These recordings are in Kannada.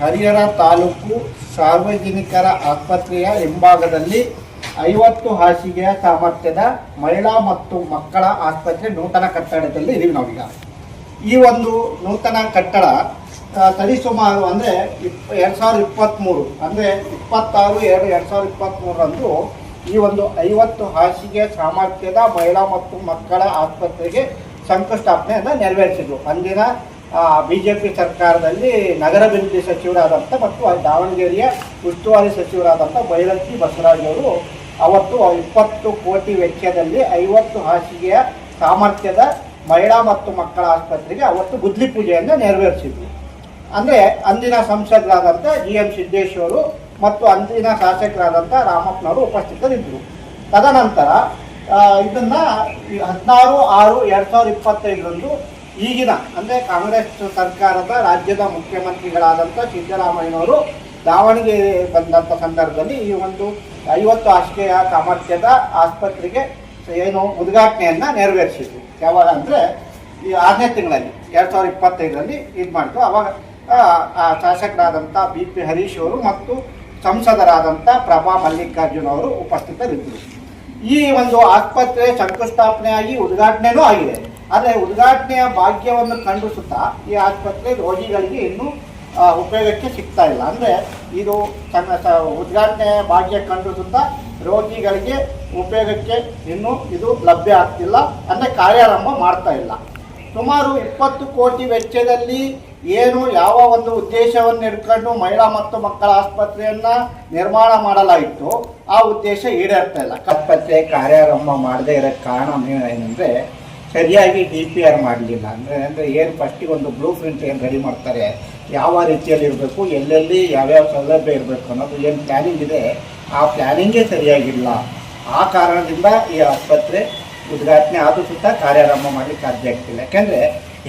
ಹರಿಹರ ತಾಲೂಕು ಸಾರ್ವಜನಿಕರ ಆಸ್ಪತ್ರೆಯ ಹಿಂಭಾಗದಲ್ಲಿ ಐವತ್ತು ಹಾಸಿಗೆಯ ಸಾಮರ್ಥ್ಯದ ಮಹಿಳಾ ಮತ್ತು ಮಕ್ಕಳ ಆಸ್ಪತ್ರೆ ನೂತನ ಕಟ್ಟಡದಲ್ಲಿ ಇದೀವಿ ನಾವೀಗ. ಈ ಒಂದು ನೂತನ ಕಟ್ಟಡ ಸರಿಸುಮಾರು ಅಂದರೆ ಇಪ್ ಎರಡು ಸಾವಿರದ ಇಪ್ಪತ್ತ್ಮೂರು ಅಂದರೆ ಇಪ್ಪತ್ತಾರು ಎರಡು ಎರಡು ಸಾವಿರದ ಇಪ್ಪತ್ತ್ಮೂರರಂದು ಈ ಒಂದು ಐವತ್ತು ಹಾಸಿಗೆ ಸಾಮರ್ಥ್ಯದ ಮಹಿಳಾ ಮತ್ತು ಮಕ್ಕಳ ಆಸ್ಪತ್ರೆಗೆ ಶಂಕುಸ್ಥಾಪನೆಯನ್ನು ನೆರವೇರಿಸಿದ್ರು ಅಂದಿನ ಬಿ ಜೆ ಪಿ ಸರ್ಕಾರದಲ್ಲಿ ನಗರಾಭಿವೃದ್ಧಿ ಸಚಿವರಾದಂಥ ಮತ್ತು ದಾವಣಗೆರೆಯ ಉಸ್ತುವಾರಿ ಸಚಿವರಾದಂಥ ಬೈರಂತಿ ಬಸವರಾಜ್ ಅವರು ಅವತ್ತು ಇಪ್ಪತ್ತು ಕೋಟಿ ವೆಚ್ಚದಲ್ಲಿ ಐವತ್ತು ಹಾಸಿಗೆಯ ಸಾಮರ್ಥ್ಯದ ಮಹಿಳಾ ಮತ್ತು ಮಕ್ಕಳ ಆಸ್ಪತ್ರೆಗೆ ಅವತ್ತು ಗುದ್ಲಿ ಪೂಜೆಯನ್ನು ನೆರವೇರಿಸಿದ್ರು. ಅಂದರೆ ಅಂದಿನ ಸಂಸದರಾದಂಥ ಜಿ ಎಂ ಸಿದ್ದೇಶ್ವರು ಮತ್ತು ಅಂದಿನ ಶಾಸಕರಾದಂಥ ರಾಮಪ್ಪನವರು ಉಪಸ್ಥಿತರಿದ್ದರು. ತದನಂತರ ಇದನ್ನು ಹದಿನಾರು ಆರು ಎರಡು ಸಾವಿರದ ಇಪ್ಪತ್ತೈದರಂದು ಈಗಿನ, ಅಂದರೆ ಕಾಂಗ್ರೆಸ್ ಸರ್ಕಾರದ ರಾಜ್ಯದ ಮುಖ್ಯಮಂತ್ರಿಗಳಾದಂಥ ಸಿದ್ದರಾಮಯ್ಯನವರು ದಾವಣಗೆರೆ ಬಂದಂಥ ಸಂದರ್ಭದಲ್ಲಿ ಈ ಒಂದು ಐವತ್ತು ಹಾಸಿಗೆಯ ಸಾಮರ್ಥ್ಯದ ಆಸ್ಪತ್ರೆಗೆ ಏನು ಉದ್ಘಾಟನೆಯನ್ನು ನೆರವೇರಿಸಿದ್ರು. ಯಾವಾಗ ಅಂದರೆ ಈ ಆರನೇ ತಿಂಗಳಲ್ಲಿ, ಎರಡು ಸಾವಿರದ ಇಪ್ಪತ್ತೈದರಲ್ಲಿ ಇದು ಮಾಡಿದ್ರು. ಅವಾಗ ಶಾಸಕರಾದಂಥ ಬಿ ಪಿ ಹರೀಶ್ ಅವರು ಮತ್ತು ಸಂಸದರಾದಂಥ ಪ್ರಭಾ ಮಲ್ಲಿಕಾರ್ಜುನ್ ಅವರು ಉಪಸ್ಥಿತರಿದ್ದರು. ಈ ಒಂದು ಆಸ್ಪತ್ರೆ ಶಂಕುಸ್ಥಾಪನೆಯಾಗಿ ಉದ್ಘಾಟನೆಯೂ ಆಗಿದೆ. ಆದರೆ ಉದ್ಘಾಟನೆಯ ಭಾಗ್ಯವನ್ನು ಖಂಡಿಸುತ್ತಾ ಈ ಆಸ್ಪತ್ರೆ ರೋಗಿಗಳಿಗೆ ಇನ್ನೂ ಉಪಯೋಗಕ್ಕೆ ಸಿಗ್ತಾ ಇಲ್ಲ. ಅಂದರೆ ಇದು ತನ್ನ ಸ ಉದ್ಘಾಟನೆ ಭಾಗ್ಯ ಖಂಡಿಸುತ್ತಾ ರೋಗಿಗಳಿಗೆ ಉಪಯೋಗಕ್ಕೆ ಇನ್ನೂ ಇದು ಲಭ್ಯ ಆಗ್ತಿಲ್ಲ, ಅಂದರೆ ಕಾರ್ಯಾರಂಭ ಮಾಡ್ತಾ ಇಲ್ಲ. ಸುಮಾರು ಇಪ್ಪತ್ತು ಕೋಟಿ ವೆಚ್ಚದಲ್ಲಿ ಏನು ಯಾವ ಒಂದು ಉದ್ದೇಶವನ್ನು ಇಟ್ಕೊಂಡು ಮಹಿಳಾ ಮತ್ತು ಮಕ್ಕಳ ಆಸ್ಪತ್ರೆಯನ್ನ ನಿರ್ಮಾಣ ಮಾಡಲಾಯಿತು ಆ ಉದ್ದೇಶ ಈಡೇರ್ತಾ ಇಲ್ಲ. ಆಸ್ಪತ್ರೆ ಕಾರ್ಯಾರಂಭ ಮಾಡದೇ ಇರೋ ಕಾರಣ ಏನಂದ್ರೆ ಸರಿಯಾಗಿ ಡಿ ಪಿ ಆರ್ ಮಾಡಲಿಲ್ಲ. ಅಂದರೆ ಅಂದರೆ ಏನು ಫಸ್ಟಿಗೆ ಒಂದು ಬ್ಲೂ ಪ್ರಿಂಟ್ ಏನು ರೆಡಿ ಮಾಡ್ತಾರೆ, ಯಾವ ರೀತಿಯಲ್ಲಿ ಇರಬೇಕು, ಎಲ್ಲೆಲ್ಲಿ ಯಾವ್ಯಾವ ಸೌಲಭ್ಯ ಇರಬೇಕು ಅನ್ನೋದು ಏನು ಪ್ಲ್ಯಾನಿಂಗ್ ಇದೆ, ಆ ಪ್ಲ್ಯಾನಿಂಗೇ ಸರಿಯಾಗಿಲ್ಲ. ಆ ಕಾರಣದಿಂದ ಈ ಆಸ್ಪತ್ರೆ ಉದ್ಘಾಟನೆ ಆದರೂ ಸುತ್ತ ಕಾರ್ಯಾರಂಭ ಮಾಡಲಿಕ್ಕೆ ಸಾಧ್ಯ ಆಗ್ತಿಲ್ಲ. ಯಾಕೆಂದರೆ,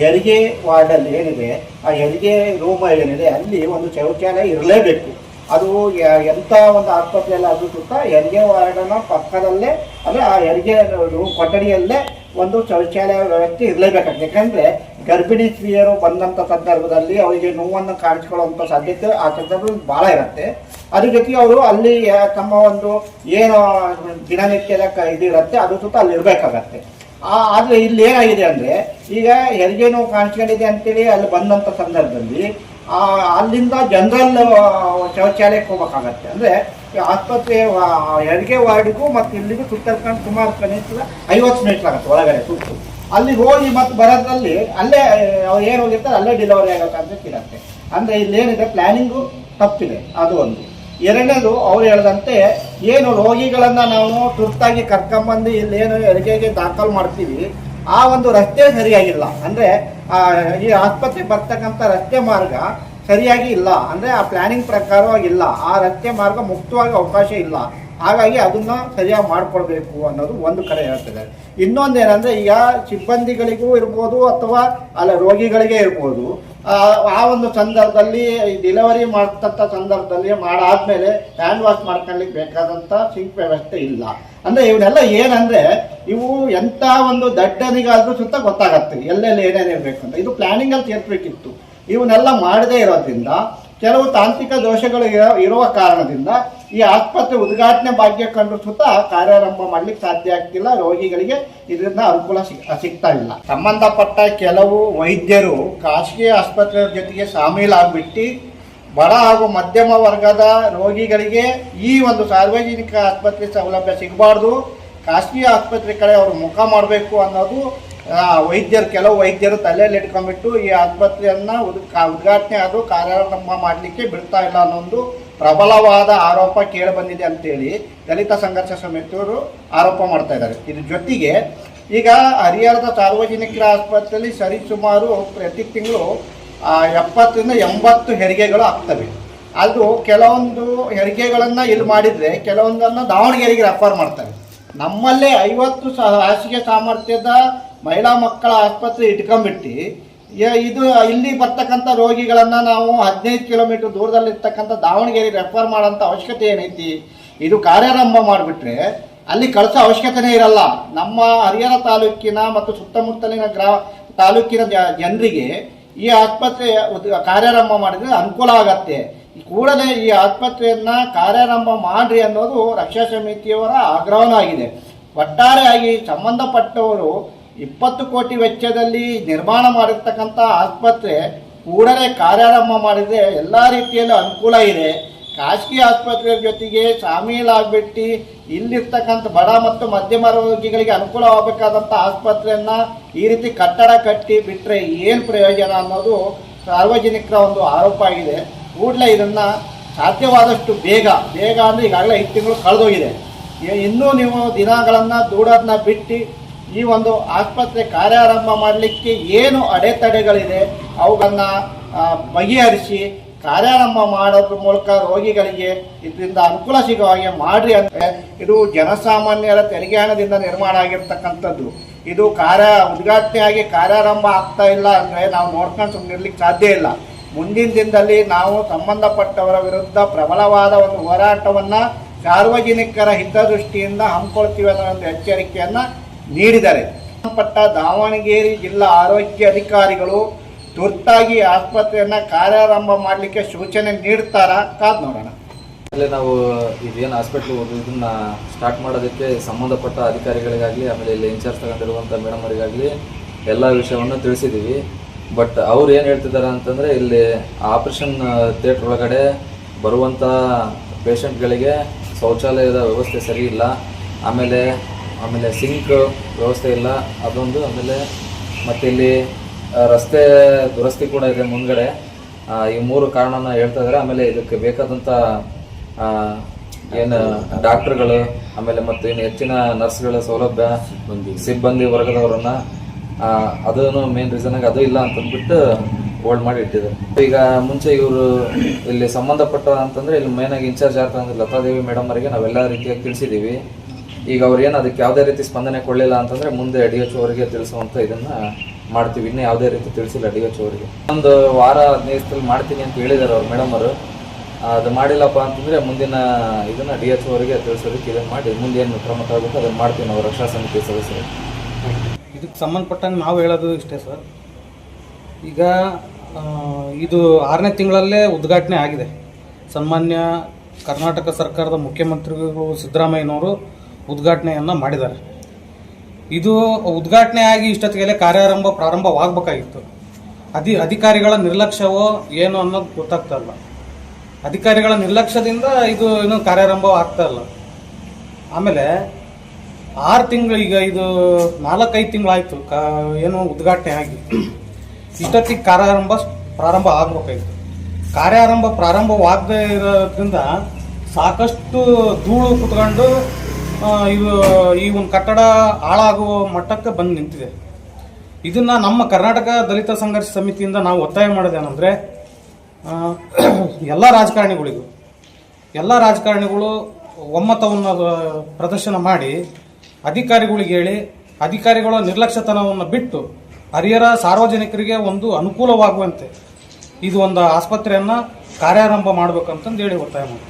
ಹೆರಿಗೆ ವಾರ್ಡಲ್ಲಿ ಏನಿದೆ, ಆ ಹೆರಿಗೆ ರೂಮ್ ಏನಿದೆ, ಅಲ್ಲಿ ಒಂದು ಶೌಚಾಲಯ ಇರಲೇಬೇಕು. ಅದು ಎಂಥ ಒಂದು ಆಸ್ಪತ್ರೆಯಲ್ಲಿ ಆದರೂ ಸುತ್ತ ಹೆರಿಗೆ ವಾರ್ಡನ ಪಕ್ಕದಲ್ಲೇ, ಅಂದರೆ ಆ ಹೆರಿಗೆ ರೂಮ್ ಕೊಠಡಿಯಲ್ಲೇ ಒಂದು ಶೌಚಾಲಯ ವ್ಯವಸ್ಥೆ ಇರಲೇಬೇಕಾಗ್ತದೆ. ಯಾಕಂದರೆ ಗರ್ಭಿಣಿ ಸ್ತ್ರೀಯರು ಬಂದಂಥ ಸಂದರ್ಭದಲ್ಲಿ ಅವರಿಗೆ ನೋವನ್ನು ಕಾಣಿಸ್ಕೊಳ್ಳುವಂಥ ಸಾಧ್ಯತೆ ಆ ಸಂದರ್ಭದಲ್ಲಿ ಭಾಳ ಇರುತ್ತೆ. ಅದ್ರ ಜೊತೆಗೆ ಅವರು ಅಲ್ಲಿ ತಮ್ಮ ಒಂದು ಏನು ದಿನನಿತ್ಯದ ಇದಿರುತ್ತೆ ಅದು ಸುತ್ತ ಅಲ್ಲಿ ಇರಬೇಕಾಗತ್ತೆ. ಆದರೆ ಇಲ್ಲಿ ಏನಾಗಿದೆ ಅಂದರೆ ಈಗ ಹೆರಿಗೆ ನೋವು ಕಾಣಿಸ್ಕೊಂಡಿದೆ ಅಂತೇಳಿ ಅಲ್ಲಿ ಬಂದಂಥ ಸಂದರ್ಭದಲ್ಲಿ ಆ, ಅಲ್ಲಿಂದ ಜನರಲ್ ಶೌಚಾಲಯಕ್ಕೆ ಹೋಗ್ಬೇಕಾಗತ್ತೆ. ಅಂದರೆ ಆಸ್ಪತ್ರೆ ಹೆರಿಗೆ ವಾರ್ಡಿಗೂ ಮತ್ತು ಇಲ್ಲಿಗೂ ಸುತ್ತಕೊಂಡು ಸುಮಾರು ಕನಿಷ್ಠ ಐವತ್ತು ಮೀಟರ್ ಆಗುತ್ತೆ ಒಳಗಡೆ ಸುತ್ತು. ಅಲ್ಲಿಗೆ ಹೋಗಿ ಮತ್ತು ಬರೋದ್ರಲ್ಲಿ ಅಲ್ಲೇ ಅವ್ರು ಏನು ಹೋಗಿರ್ತಾರೆ ಅಲ್ಲೇ ಡೆಲಿವರಿ ಆಗೋ ಸಾಧ್ಯತೆ ಇರುತ್ತೆ ಅಂದರೆ ಇಲ್ಲೇನಿದೆ ಪ್ಲ್ಯಾನಿಂಗು ತಪ್ಪಿದೆ. ಅದು ಒಂದು. ಎರಡನೇದು ಅವ್ರು ಹೇಳಿದಂತೆ, ಏನು ರೋಗಿಗಳನ್ನು ನಾವು ತುರ್ತಾಗಿ ಕರ್ಕೊಂಬಂದು ಇಲ್ಲೇನು ಹೆರಿಗೆಗೆ ದಾಖಲು ಮಾಡ್ತೀವಿ, ಆ ಒಂದು ರಸ್ತೆ ಸರಿಯಾಗಿಲ್ಲ. ಅಂದರೆ ಈ ಆಸ್ಪತ್ರೆಗೆ ಬರ್ತಕ್ಕಂಥ ರಸ್ತೆ ಮಾರ್ಗ ಸರಿಯಾಗಿ ಇಲ್ಲ. ಅಂದರೆ ಆ ಪ್ಲಾನಿಂಗ್ ಪ್ರಕಾರವಾಗಿಲ್ಲ ಆ ರಸ್ತೆ ಮಾರ್ಗ ಮುಕ್ತವಾಗಿ ಅವಕಾಶ ಇಲ್ಲ. ಹಾಗಾಗಿ ಅದನ್ನ ಸರಿಯಾಗಿ ಮಾಡಿಕೊಡ್ಬೇಕು ಅನ್ನೋದು ಒಂದು ಕಡೆ ಹೇಳ್ತದೆ. ಇನ್ನೊಂದು ಏನಂದರೆ ಈಗ ಸಿಬ್ಬಂದಿಗಳಿಗೂ ಇರ್ಬೋದು ಅಥವಾ ಅಲ್ಲ ರೋಗಿಗಳಿಗೆ ಇರ್ಬೋದು. ಆ ಒಂದು ಸಂದರ್ಭದಲ್ಲಿ ಡೆಲಿವರಿ ಮಾಡ್ತಂಥ ಸಂದರ್ಭದಲ್ಲಿ ಮಾಡಾದ್ಮೇಲೆ ಹ್ಯಾಂಡ್ ವಾಶ್ ಮಾಡ್ಕೊಳ್ಲಿಕ್ಕೆ ಬೇಕಾದಂಥ ಸಿಂಕ್ ವ್ಯವಸ್ಥೆ ಇಲ್ಲ. ಅಂದ್ರೆ ಇವನ್ನೆಲ್ಲ ಏನಂದ್ರೆ ಇವು ಎಂಥ ಒಂದು ದಡ್ಡನಿಗಾದರೂ ಸುತ್ತ ಗೊತ್ತಾಗತ್ತೆ. ಎಲ್ಲೆಲ್ಲಿ ಏನೇನು ಇರಬೇಕು ಅಂತ ಇದು ಪ್ಲಾನಿಂಗ್ ಅಲ್ಲಿ ಸೇರ್ಬೇಕಿತ್ತು. ಇವನ್ನೆಲ್ಲ ಮಾಡದೇ ಇರೋದ್ರಿಂದ ಕೆಲವು ತಾಂತ್ರಿಕ ದೋಷಗಳು ಇರೋ- ಇರುವ ಕಾರಣದಿಂದ ಈ ಆಸ್ಪತ್ರೆ ಉದ್ಘಾಟನೆ ಭಾಗ್ಯ ಕಂಡು ಸುತ್ತ ಕಾರ್ಯಾರಂಭ ಮಾಡಲಿಕ್ಕೆ ಸಾಧ್ಯ ಆಗ್ತಿಲ್ಲ. ರೋಗಿಗಳಿಗೆ ಇದರಿಂದ ಅನುಕೂಲ ಸಿಗ್ತಾ ಇಲ್ಲ. ಸಂಬಂಧಪಟ್ಟ ಕೆಲವು ವೈದ್ಯರು ಖಾಸಗಿ ಆಸ್ಪತ್ರೆಯ ಜೊತೆಗೆ ಸಾಮೀಲಾಗ್ಬಿಟ್ಟು ಬಡ ಹಾಗೂ ಮಧ್ಯಮ ವರ್ಗದ ರೋಗಿಗಳಿಗೆ ಈ ಒಂದು ಸಾರ್ವಜನಿಕ ಆಸ್ಪತ್ರೆ ಸೌಲಭ್ಯ ಸಿಗಬಾರ್ದು. ಖಾಸಗಿ ಆಸ್ಪತ್ರೆ ಕಡೆ ಅವರು ಮುಖ ಮಾಡಬೇಕು ಅನ್ನೋದು ವೈದ್ಯರು, ಕೆಲವು ವೈದ್ಯರು ತಲೆಯಲ್ಲಿ ಇಟ್ಕೊಂಡ್ಬಿಟ್ಟು ಈ ಆಸ್ಪತ್ರೆಯನ್ನ ಉದ್ ಉದ್ಘಾಟನೆ ಆದರೂ ಕಾರ್ಯಾರಂಭ ಮಾಡಲಿಕ್ಕೆ ಬಿಡ್ತಾ ಇಲ್ಲ ಅನ್ನೋದು ಪ್ರಬಲವಾದ ಆರೋಪ ಕೇಳಿ ಬಂದಿದೆ ಅಂತೇಳಿ ದಲಿತ ಸಂಘರ್ಷ ಸಮಿತಿಯವರು ಆರೋಪ ಮಾಡ್ತಾ ಇದ್ದಾರೆ. ಇದ್ರ ಜೊತೆಗೆ ಈಗ ಹರಿಹರದ ಸಾರ್ವಜನಿಕರ ಆಸ್ಪತ್ರೆಯಲ್ಲಿ ಸರಿಸುಮಾರು ಪ್ರತಿ ತಿಂಗಳು ಎಪ್ಪತ್ತರಿಂದ ಎಂಬತ್ತು ಹೆರಿಗೆಗಳು ಆಗ್ತವೆ. ಅದು ಕೆಲವೊಂದು ಹೆರಿಗೆಗಳನ್ನು ಇಲ್ಲಿ ಮಾಡಿದರೆ, ಕೆಲವೊಂದನ್ನು ದಾವಣಗೆರೆಗೆ ರೆಫರ್ ಮಾಡ್ತಾರೆ. ನಮ್ಮಲ್ಲೇ ಐವತ್ತು ಸಹ ಹಾಸಿಗೆ ಸಾಮರ್ಥ್ಯದ ಮಹಿಳಾ ಮಕ್ಕಳ ಆಸ್ಪತ್ರೆ ಇಟ್ಕೊಂಡ್ಬಿಟ್ಟು. ಇದು ಇಲ್ಲಿ ಬರ್ತಕ್ಕಂಥ ರೋಗಿಗಳನ್ನು ನಾವು ಹದಿನೈದು ಕಿಲೋಮೀಟರ್ ದೂರದಲ್ಲಿರ್ತಕ್ಕಂಥ ದಾವಣಗೆರೆ ರೆಫರ್ ಮಾಡೋಂಥ ಅವಶ್ಯಕತೆ ಏನೈತಿ? ಇದು ಕಾರ್ಯಾರಂಭ ಮಾಡಿಬಿಟ್ರೆ ಅಲ್ಲಿ ಕಳಿಸೋ ಅವಶ್ಯಕತೆನೇ ಇರಲ್ಲ. ನಮ್ಮ ಹರಿಹರ ತಾಲೂಕಿನ ಮತ್ತು ಸುತ್ತಮುತ್ತಲಿನ ಗ್ರಾ, ತಾಲೂಕಿನ ಜನರಿಗೆ ಈ ಆಸ್ಪತ್ರೆ ಕಾರ್ಯಾರಂಭ ಮಾಡಿದರೆ ಅನುಕೂಲ ಆಗತ್ತೆ. ಕೂಡಲೇ ಈ ಆಸ್ಪತ್ರೆಯನ್ನ ಕಾರ್ಯಾರಂಭ ಮಾಡ್ರಿ ಅನ್ನೋದು ರಕ್ಷಾ ಸಮಿತಿಯವರ ಆಗ್ರಹವಾಗಿದೆ ಒಟ್ಟಾರೆಯಾಗಿ ಸಂಬಂಧಪಟ್ಟವರು ಇಪ್ಪತ್ತು ಕೋಟಿ ವೆಚ್ಚದಲ್ಲಿ ನಿರ್ಮಾಣ ಮಾಡಿರ್ತಕ್ಕಂಥ ಆಸ್ಪತ್ರೆ ಕೂಡಲೇ ಕಾರ್ಯಾರಂಭ ಮಾಡಿದರೆ ಎಲ್ಲ ರೀತಿಯಲ್ಲೂ ಅನುಕೂಲ ಇದೆ. ಖಾಸಗಿ ಆಸ್ಪತ್ರೆಯ ಜೊತೆಗೆ ಶಾಮೀಲಾಗ್ಬಿಟ್ಟು ಇಲ್ಲಿರ್ತಕ್ಕಂಥ ಬಡ ಮತ್ತು ಮಧ್ಯಮ ರೋಗಿಗಳಿಗೆ ಅನುಕೂಲವಾಗಬೇಕಾದಂಥ ಆಸ್ಪತ್ರೆಯನ್ನ ಈ ರೀತಿ ಕಟ್ಟಡ ಕಟ್ಟಿ ಬಿಟ್ಟರೆ ಏನು ಪ್ರಯೋಜನ ಅನ್ನೋದು ಸಾರ್ವಜನಿಕರ ಒಂದು ಆರೋಪ ಆಗಿದೆ. ಕೂಡಲೇ ಇದನ್ನು ಸಾಧ್ಯವಾದಷ್ಟು ಬೇಗ ಬೇಗ ಅಂದರೆ ಈಗಾಗಲೇ ಐದು ತಿಂಗಳು ಕಳೆದೋಗಿದೆ. ಇನ್ನೂ ನೀವು ದಿನಗಳನ್ನು ದೂಡೋದನ್ನ ಬಿಟ್ಟು ಈ ಒಂದು ಆಸ್ಪತ್ರೆ ಕಾರ್ಯಾರಂಭ ಮಾಡಲಿಕ್ಕೆ ಏನು ಅಡೆತಡೆಗಳಿದೆ, ಅವುಗಳನ್ನು ಬಗೆಹರಿಸಿ ಕಾರ್ಯಾರಂಭ ಮಾಡೋದ್ರ ಮೂಲಕ ರೋಗಿಗಳಿಗೆ ಇದರಿಂದ ಅನುಕೂಲ ಸಿಗೋ ಹಾಗೆ ಮಾಡ್ರಿ ಅಂದರೆ ಇದು ಜನಸಾಮಾನ್ಯರ ತೆರಿಗೆ ಹಣದಿಂದ ನಿರ್ಮಾಣ ಆಗಿರ್ತಕ್ಕಂಥದ್ದು. ಇದು ಕಾರ್ಯ ಉದ್ಘಾಟನೆ ಆಗಿ ಕಾರ್ಯಾರಂಭ ಆಗ್ತಾ ಇಲ್ಲ ಅಂದರೆ ನಾವು ನೋಡ್ಕೊಂಡು ಸುಮ್ಮನಿರ್ಲಿಕ್ಕೆ ಸಾಧ್ಯ ಇಲ್ಲ. ಮುಂದಿನ ದಿನದಲ್ಲಿ ನಾವು ಸಂಬಂಧಪಟ್ಟವರ ವಿರುದ್ಧ ಪ್ರಬಲವಾದ ಒಂದು ಹೋರಾಟವನ್ನು ಸಾರ್ವಜನಿಕರ ಹಿತದೃಷ್ಟಿಯಿಂದ ಹಮ್ಮಿಕೊಳ್ತೀವಿ ಅನ್ನೋ ಒಂದು ಎಚ್ಚರಿಕೆಯನ್ನು ನೀಡಿದ್ದಾರೆ ಸಂಬಂಧಪಟ್ಟ ದಾವಣಗೆರೆ ಜಿಲ್ಲಾ ಆರೋಗ್ಯ ಅಧಿಕಾರಿಗಳು ತುರ್ತಾಗಿ ಆಸ್ಪತ್ರೆಯನ್ನು ಕಾರ್ಯಾರಂಭ ಮಾಡಲಿಕ್ಕೆ ಸೂಚನೆ ನೀಡ್ತಾರಾ ಕಾದ್ ನೋಡೋಣ. ಆಮೇಲೆ ನಾವು ಇದೇನು ಹಾಸ್ಪಿಟ್ಲ್ ಇದನ್ನ ಸ್ಟಾರ್ಟ್ ಮಾಡೋದಕ್ಕೆ ಸಂಬಂಧಪಟ್ಟ ಅಧಿಕಾರಿಗಳಿಗಾಗಲಿ, ಆಮೇಲೆ ಇಲ್ಲಿ ಇನ್ಚಾರ್ಜ್ ತಗೊಂಡಿರುವಂಥ ಮೇಡಮ್ ಅವರಿಗಾಗಲಿ ಎಲ್ಲ ವಿಷಯವನ್ನು ತಿಳಿಸಿದ್ದೀವಿ ಬಟ್ ಅವ್ರು ಏನು ಹೇಳ್ತಿದ್ದಾರೆ ಅಂತಂದರೆ ಇಲ್ಲಿ ಆಪರೇಷನ್ ಥಿಯೇಟ್ರ್ ಒಳಗಡೆ ಬರುವಂಥ ಪೇಷಂಟ್ಗಳಿಗೆ ಶೌಚಾಲಯದ ವ್ಯವಸ್ಥೆ ಸರಿ ಇಲ್ಲ. ಆಮೇಲೆ ಆಮೇಲೆ ಸಿಂಕ್ ವ್ಯವಸ್ಥೆ ಇಲ್ಲ. ಅದೊಂದು ಆಮೇಲೆ ಮತ್ತು ಇಲ್ಲಿ ರಸ್ತೆ ದುರಸ್ತಿ ಕೂಡ ಇದೆ ಮುಂದ್ಗಡೆ. ಈ ಮೂರು ಕಾರಣನ ಹೇಳ್ತಾ ಇದ್ದಾರೆ ಆಮೇಲೆ ಇದಕ್ಕೆ ಬೇಕಾದಂಥ ಏನು ಡಾಕ್ಟರ್ಗಳು ಆಮೇಲೆ ಮತ್ತು ಇನ್ನು ಹೆಚ್ಚಿನ ನರ್ಸ್ಗಳ ಸೌಲಭ್ಯ ಸಿಬ್ಬಂದಿ ವರ್ಗದವರನ್ನ ಅದನ್ನು ಮೇನ್ ರೀಸನ್ ಆಗಿ ಅದು ಇಲ್ಲ ಅಂತ ಅಂದ್ಬಿಟ್ಟು ಹೋಲ್ಡ್ ಮಾಡಿ ಇಟ್ಟಿದ್ದಾರೆ ಈಗ ಮುಂಚೆ ಇವರು ಇಲ್ಲಿ ಸಂಬಂಧಪಟ್ಟ ಅಂತಂದ್ರೆ ಇಲ್ಲಿ ಮೇನ್ ಆಗಿ ಇನ್ಚಾರ್ಜ್ ಯಾರು ಅಂದ್ರೆ ಲತಾದೇವಿ ಮೇಡಮ್ ಅವರಿಗೆ ನಾವೆಲ್ಲ ರೀತಿಯಾಗಿ ತಿಳಿಸಿದ್ದೀವಿ ಈಗ ಅವ್ರು ಏನು ಅದಕ್ಕೆ ಯಾವುದೇ ರೀತಿ ಸ್ಪಂದನೆ ಕೊಡಲಿಲ್ಲ ಅಂತಂದ್ರೆ ಮುಂದೆ ಡಿ ಎಚ್ ಅವರಿಗೆ ತಿಳಿಸುವಂತ ಇದನ್ನ ಮಾಡ್ತೀವಿ. ಇನ್ನೂ ಯಾವುದೇ ರೀತಿ ತಿಳಿಸಿಲ್ಲ ಡಿ ಎಚ್ ಅವರಿಗೆ. ಒಂದು ವಾರ ಹದಿನೈದು ಮಾಡ್ತೀನಿ ಅಂತ ಹೇಳಿದ್ದಾರೆ ಅವ್ರು ಮೇಡಮ್ ಅವರು. ಅದು ಮಾಡಿಲ್ಲಪ್ಪ ಅಂತಂದ್ರೆ ಮುಂದಿನ ಇದನ್ನ ಡಿ ಎಚ್ ಅವರಿಗೆ ತಿಳಿಸೋದಕ್ಕೆ ಇದನ್ನು ಮಾಡಿ. ಮುಂದೆ ಏನು ಕ್ರಮ ತಗೋಬೇಕು ಅದನ್ನ ಮಾಡ್ತೀವಿ ನಾವು ರಕ್ಷಾ ಸಮಿತಿ ಸದಸ್ಯರು. ಇದಕ್ಕೆ ಸಂಬಂಧಪಟ್ಟಂಗೆ ನಾವು ಹೇಳೋದು ಇಷ್ಟೇ ಸರ್. ಈಗ ಇದು ಆರನೇ ತಿಂಗಳಲ್ಲೇ ಉದ್ಘಾಟನೆ ಆಗಿದೆ. ಸನ್ಮಾನ್ಯ ಕರ್ನಾಟಕ ಸರ್ಕಾರದ ಮುಖ್ಯಮಂತ್ರಿಗಳು ಸಿದ್ದರಾಮಯ್ಯನವರು ಉದ್ಘಾಟನೆಯನ್ನು ಮಾಡಿದ್ದಾರೆ. ಇದು ಉದ್ಘಾಟನೆ ಆಗಿ ಇಷ್ಟೊತ್ತಿಗೆಲ್ಲ ಕಾರ್ಯಾರಂಭ ಪ್ರಾರಂಭವಾಗಬೇಕಾಗಿತ್ತು. ಅಧಿ, ಅಧಿಕಾರಿಗಳ ನಿರ್ಲಕ್ಷ್ಯವೋ ಏನು ಅನ್ನೋದು ಗೊತ್ತಾಗ್ತಾ ಇಲ್ಲ. ಅಧಿಕಾರಿಗಳ ನಿರ್ಲಕ್ಷ್ಯದಿಂದ ಇದು ಇನ್ನೂ ಕಾರ್ಯಾರಂಭ ಆಗ್ತಾ ಇಲ್ಲ. ಆಮೇಲೆ ಆರು ತಿಂಗಳು, ಈಗ ಇದು ನಾಲ್ಕೈದು ತಿಂಗಳಾಯ್ತು, ಕಾ, ಏನು ಉದ್ಘಾಟನೆ ಆಗಿ. ಇಷ್ಟೊತ್ತಿಗೆ ಕಾರ್ಯಾರಂಭ ಪ್ರಾರಂಭ ಆಗ್ಬೇಕಾಗಿತ್ತು ಕಾರ್ಯಾರಂಭ ಪ್ರಾರಂಭವಾಗದೇ ಇರೋದ್ರಿಂದ ಸಾಕಷ್ಟು ಧೂಳು ಕುತ್ಕೊಂಡು ಇದು, ಈ ಒಂದು ಕಟ್ಟಡ ಹಾಳಾಗುವ ಮಟ್ಟಕ್ಕೆ ಬಂದು ನಿಂತಿದೆ. ಇದನ್ನ ನಮ್ಮ ಕರ್ನಾಟಕ ದಲಿತ ಸಂಘರ್ಷ ಸಮಿತಿಯಿಂದ ನಾವು ಒತ್ತಾಯ ಮಾಡೋದೇನೆಂದರೆ ಎಲ್ಲ ರಾಜಕಾರಣಿಗಳಿಗೂ, ಎಲ್ಲ ರಾಜಕಾರಣಿಗಳು ಒಮ್ಮತವನ್ನು ಪ್ರದರ್ಶನ ಮಾಡಿ ಅಧಿಕಾರಿಗಳಿಗೆ ಹೇಳಿ ಅಧಿಕಾರಿಗಳ ನಿರ್ಲಕ್ಷ್ಯತನವನ್ನು ಬಿಟ್ಟು ಹರಿಹರ ಸಾರ್ವಜನಿಕರಿಗೆ ಒಂದು ಅನುಕೂಲವಾಗುವಂತೆ ಇದು ಒಂದು ಆಸ್ಪತ್ರೆಯನ್ನು ಕಾರ್ಯಾರಂಭ ಮಾಡಬೇಕಂತಂದು ಹೇಳಿ ಒತ್ತಾಯ ಮಾಡಿ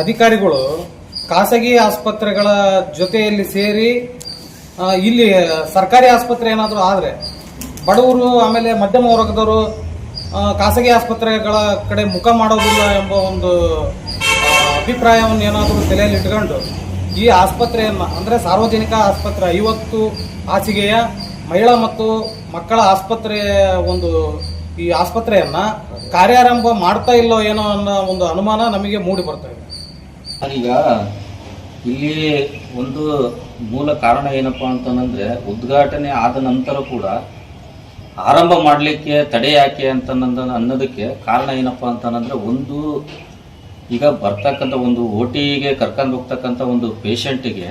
ಅಧಿಕಾರಿಗಳು ಖಾಸಗಿ ಆಸ್ಪತ್ರೆಗಳ ಜೊತೆಯಲ್ಲಿ ಸೇರಿ ಇಲ್ಲಿ ಸರ್ಕಾರಿ ಆಸ್ಪತ್ರೆ ಏನಾದರೂ ಆದರೆ ಬಡವರು ಆಮೇಲೆ ಮಧ್ಯಮ ವರ್ಗದವರು ಖಾಸಗಿ ಆಸ್ಪತ್ರೆಗಳ ಕಡೆ ಮುಖ ಮಾಡೋದಿಲ್ಲ ಎಂಬ ಒಂದು ಅಭಿಪ್ರಾಯವನ್ನು ಏನಾದರೂ ತಲೆಯಲ್ಲಿ ಇಟ್ಕೊಂಡು ಈ ಆಸ್ಪತ್ರೆಯನ್ನು ಅಂದರೆ ಸಾರ್ವಜನಿಕ ಆಸ್ಪತ್ರೆ, ಐವತ್ತು ಹಾಸಿಗೆಯ ಮಹಿಳಾ ಮತ್ತು ಮಕ್ಕಳ ಆಸ್ಪತ್ರೆಯ ಒಂದು ಈ ಆಸ್ಪತ್ರೆಯನ್ನು ಕಾರ್ಯಾರಂಭ ಮಾಡ್ತಾ ಇಲ್ಲೋ ಏನೋ ಅನ್ನೋ ಒಂದು ಅನುಮಾನ ನಮಗೆ ಮೂಡಿ ಬರ್ತಾ ಇದೆ. ಈಗ ಇಲ್ಲಿ ಒಂದು ಮೂಲ ಕಾರಣ ಏನಪ್ಪ ಅಂತಂದ್ರೆ ಉದ್ಘಾಟನೆ ಆದ ನಂತರ ಕೂಡ ಆರಂಭ ಮಾಡಲಿಕ್ಕೆ ತಡೆ ಯಾಕೆ ಅಂತ ಅನ್ನೋದಕ್ಕೆ ಕಾರಣ ಏನಪ್ಪ ಅಂತಂದ್ರೆ ಒಂದು ಈಗ ಬರ್ತಕ್ಕಂಥ ಒಂದು ಓಟಿಗೆ ಕರ್ಕೊಂಡು ಹೋಗ್ತಕ್ಕಂಥ ಒಂದು ಪೇಷಂಟಿಗೆ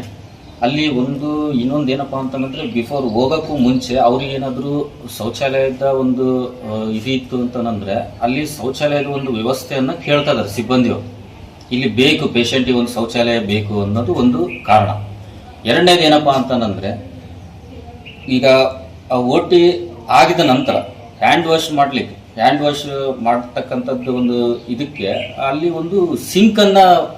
ಅಲ್ಲಿ ಒಂದು ಇನ್ನೊಂದು ಏನಪ್ಪ ಅಂತಂದ್ರೆ ಬಿಫೋರ್ ಹೋಗೋಕ್ಕೂ ಮುಂಚೆ ಅವ್ರಿಗೆ ಏನಾದರೂ ಶೌಚಾಲಯದ ಒಂದು ಆ, ಇದು ಇತ್ತು ಅಂತಂದ್ರೆ ಅಲ್ಲಿ ಶೌಚಾಲಯದ ಒಂದು ವ್ಯವಸ್ಥೆಯನ್ನು ಕೇಳ್ತಾ ಇದಾರೆ ಸಿಬ್ಬಂದಿಯವರು. ಇಲ್ಲಿ ಬೇಕು ಪೇಷಂಟಿಗೆ ಒಂದು ಶೌಚಾಲಯ ಬೇಕು ಅನ್ನೋದು ಒಂದು ಕಾರಣ. ಎರಡನೇದು ಏನಪ್ಪ ಅಂತಂದ್ರೆ ಈಗ ಓ ಟಿ ಆಗಿದ ನಂತರ ಹ್ಯಾಂಡ್ ವಾಶ್ ಮಾಡ್ಲಿಕ್ಕೆ ಹ್ಯಾಂಡ್ ವಾಶ್ ಮಾಡತಕ್ಕಂಥದ್ದು ಒಂದು ಇದಕ್ಕೆ ಅಲ್ಲಿ ಒಂದು ಸಿಂಕ್ ಅನ್ನ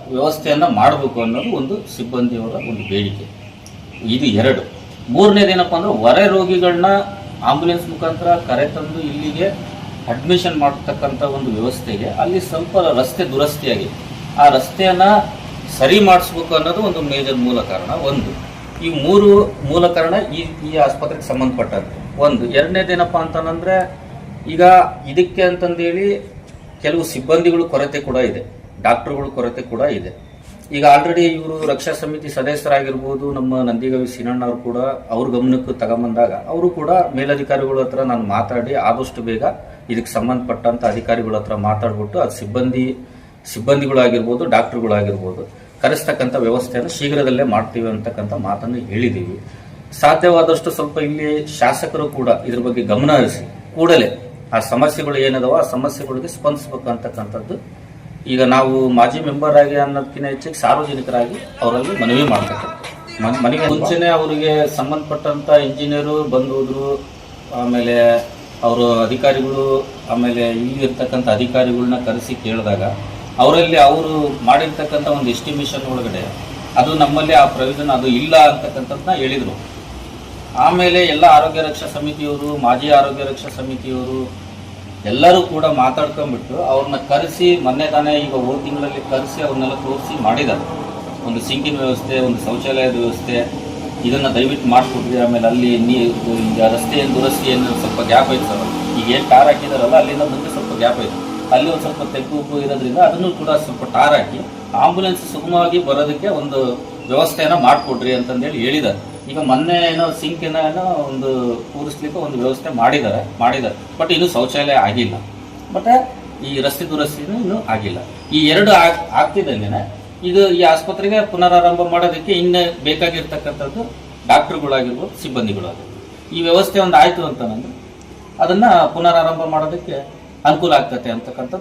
ವ್ಯವಸ್ಥೆಯನ್ನ ಮಾಡಬೇಕು ಅನ್ನೋದು ಒಂದು ಸಿಬ್ಬಂದಿಯವರ ಒಂದು ಬೇಡಿಕೆ. ಇದು ಎರಡು. ಮೂರನೇದು ಏನಪ್ಪಾ ಅಂದ್ರೆ ಹೊರೆ ರೋಗಿಗಳನ್ನ ಆಂಬುಲೆನ್ಸ್ ಮುಖಾಂತರ ಕರೆ ತಂದು ಇಲ್ಲಿಗೆ ಅಡ್ಮಿಷನ್ ಮಾಡತಕ್ಕಂಥ ಒಂದು ವ್ಯವಸ್ಥೆಗೆ ಅಲ್ಲಿ ಸ್ವಲ್ಪ ರಸ್ತೆ ದುರಸ್ತಿಯಾಗಿದೆ. ಆ ರಸ್ತೆಯನ್ನ ಸರಿ ಮಾಡಿಸ್ಬೇಕು ಅನ್ನೋದು ಒಂದು ಮೇಜರ್ ಮೂಲ ಕಾರಣ. ಒಂದು, ಈ ಮೂರು ಮೂಲ ಕಾರಣ ಈ ಈ ಆಸ್ಪತ್ರೆಗೆ ಸಂಬಂಧಪಟ್ಟಂತೆ. ಒಂದು ಎರಡನೇದೇನಪ್ಪ ಅಂತಂದ್ರೆ ಈಗ ಇದಕ್ಕೆ ಅಂತಂದೇಳಿ ಕೆಲವು ಸಿಬ್ಬಂದಿಗಳು ಕೊರತೆ ಕೂಡ ಇದೆ, ಡಾಕ್ಟರ್ಗಳು ಕೊರತೆ ಕೂಡ ಇದೆ. ಈಗ ಆಲ್ರೆಡಿ ಇವರು ರಕ್ಷಾ ಸಮಿತಿ ಸದಸ್ಯರಾಗಿರ್ಬೋದು, ನಮ್ಮ ನಂದಿಗವಿ ಸೀನಣ್ಣ ಅವರು ಕೂಡ ಅವ್ರ ಗಮನಕ್ಕೆ ತಗೊಂಬಂದಾಗ ಅವರು ಕೂಡ ಮೇಲಧಿಕಾರಿಗಳ ಹತ್ರ ನಾನು ಮಾತಾಡಿ ಆದಷ್ಟು ಬೇಗ ಇದಕ್ಕೆ ಸಂಬಂಧಪಟ್ಟಂತ ಅಧಿಕಾರಿಗಳ ಹತ್ರ ಮಾತಾಡ್ಬಿಟ್ಟು ಅದು ಸಿಬ್ಬಂದಿ, ಸಿಬ್ಬಂದಿಗಳಾಗಿರ್ಬೋದು, ಡಾಕ್ಟರ್ಗಳಾಗಿರ್ಬೋದು, ಕರೆಸ್ತಕ್ಕಂಥ ವ್ಯವಸ್ಥೆಯನ್ನು ಶೀಘ್ರದಲ್ಲೇ ಮಾಡ್ತೀವಿ ಅಂತಕ್ಕಂಥ ಮಾತನ್ನು ಹೇಳಿದ್ದೀವಿ ಸಾಧ್ಯವಾದಷ್ಟು ಸ್ವಲ್ಪ ಇಲ್ಲಿ ಶಾಸಕರು ಕೂಡ ಇದ್ರ ಬಗ್ಗೆ ಗಮನ ಹರಿಸಿ, ಕೂಡಲೇ ಆ ಸಮಸ್ಯೆಗಳು ಏನದವ ಆ ಸಮಸ್ಯೆಗಳಿಗೆ ಸ್ಪಂದಿಸಬೇಕು ಅಂತಕ್ಕಂಥದ್ದು ಈಗ ನಾವು ಮಾಜಿ ಮೆಂಬರ್ ಆಗಿ ಅನ್ನೋದಕ್ಕಿಂತ ಹೆಚ್ಚಿಗೆ ಸಾರ್ವಜನಿಕರಾಗಿ ಅವರಲ್ಲಿ ಮನವಿ ಮಾಡ್ತಕ್ಕಂಥ ಮನೆಗೆ ಮುಂಚೆನೆ ಅವರಿಗೆ ಸಂಬಂಧಪಟ್ಟಂತ ಇಂಜಿನಿಯರು ಬಂದು ಹೋದ್ರು ಆಮೇಲೆ ಅವರು ಅಧಿಕಾರಿಗಳು ಆಮೇಲೆ ಇಲ್ಲಿ ಇರ್ತಕ್ಕಂಥ ಅಧಿಕಾರಿಗಳನ್ನ ಕರೆಸಿ ಕೇಳಿದಾಗ ಅವರಲ್ಲಿ ಅವರು ಮಾಡಿರ್ತಕ್ಕಂಥ ಒಂದು ಎಸ್ಟಿಮೇಷನ್ ಒಳಗಡೆ ಅದು ನಮ್ಮಲ್ಲಿ ಆ ಪ್ರಯೋಜನ ಅದು ಇಲ್ಲ ಅಂತಕ್ಕಂಥದ್ದನ್ನ ಹೇಳಿದ್ರು. ಆಮೇಲೆ ಎಲ್ಲ ಆರೋಗ್ಯ ರಕ್ಷಾ ಸಮಿತಿಯವರು, ಮಾಜಿ ಆರೋಗ್ಯ ರಕ್ಷಾ ಸಮಿತಿಯವರು ಎಲ್ಲರೂ ಕೂಡ ಮಾತಾಡ್ಕೊಂಡ್ಬಿಟ್ಟು ಅವ್ರನ್ನ ಕರೆಸಿ, ಮೊನ್ನೆ ತಾನೇ ಈಗ ಹೋದ ತಿಂಗಳಲ್ಲಿ ಕರೆಸಿ ಅವ್ರನ್ನೆಲ್ಲ ತೋರಿಸಿ ಮಾಡಿದ್ದಾರೆ. ಒಂದು ಸಿಂಕಿನ ವ್ಯವಸ್ಥೆ, ಒಂದು ಶೌಚಾಲಯದ ವ್ಯವಸ್ಥೆ, ಇದನ್ನ ದಯವಿಟ್ಟು ಮಾಡಿಕೊಡ್ರಿ. ಆಮೇಲೆ ಅಲ್ಲಿ ನೀರು ಈಗ ರಸ್ತೆ ದುರಸ್ತಿ ಏನು ಸ್ವಲ್ಪ ಗ್ಯಾಪ್ ಐತೆ ಸರ್. ಈಗ ಏನು ಟಾರ್ ಹಾಕಿದಾರಲ್ಲ, ಅಲ್ಲಿಂದ ಮುಂದೆ ಸ್ವಲ್ಪ ಗ್ಯಾಪ್ ಐತೆ. ಅಲ್ಲಿ ಒಂದು ಸ್ವಲ್ಪ ತೆಗ್ಗು ಉಪ್ಪು ಇರೋದ್ರಿಂದ ಅದನ್ನು ಕೂಡ ಸ್ವಲ್ಪ ಟಾರ್ ಹಾಕಿ, ಆಂಬುಲೆನ್ಸ್ ಸುಗಮವಾಗಿ ಬರೋದಕ್ಕೆ ಒಂದು ವ್ಯವಸ್ಥೆಯನ್ನು ಮಾಡಿಕೊಡ್ರಿ ಅಂತಂದೇಳಿ ಹೇಳಿದ್ದಾರೆ. ಈಗ ಮೊನ್ನೆ ಏನೋ ಸಿಂಕ್ ಏನೋ ಒಂದು ಕೂರಿಸ್ಲಿಕ್ಕೆ ಒಂದು ವ್ಯವಸ್ಥೆ ಮಾಡಿದ್ದಾರೆ ಮಾಡಿದ್ದಾರೆ. ಬಟ್ ಇನ್ನು ಶೌಚಾಲಯ ಆಗಿಲ್ಲ. ಮತ್ತೆ ಈ ರಸ್ತೆ ದುರಸ್ತಿನೂ ಇನ್ನೂ ಆಗಿಲ್ಲ. ಈ ಎರಡು ಆಗ್- ಆಗ್ತಿದ್ದಂಗೆನೆ ಇದು ಈ ಆಸ್ಪತ್ರೆಗೆ ಪುನರಾರಂಭ ಮಾಡೋದಕ್ಕೆ ಇನ್ನೇ ಬೇಕಾಗಿರ್ತಕ್ಕಂಥದ್ದು ಡಾಕ್ಟರ್ಗಳಾಗಿರ್ಬೋದು, ಸಿಬ್ಬಂದಿಗಳಾಗಿರ್ಬೋದು. ಈ ವ್ಯವಸ್ಥೆ ಒಂದು ಆಯಿತು ಅಂತಂದ್ರೆ ಅದನ್ನು ಪುನರಾರಂಭ ಮಾಡೋದಕ್ಕೆ ಅನುಕೂಲ ಆಗ್ತದೆ ಅಂತಕ್ಕಂಥದ್ದು.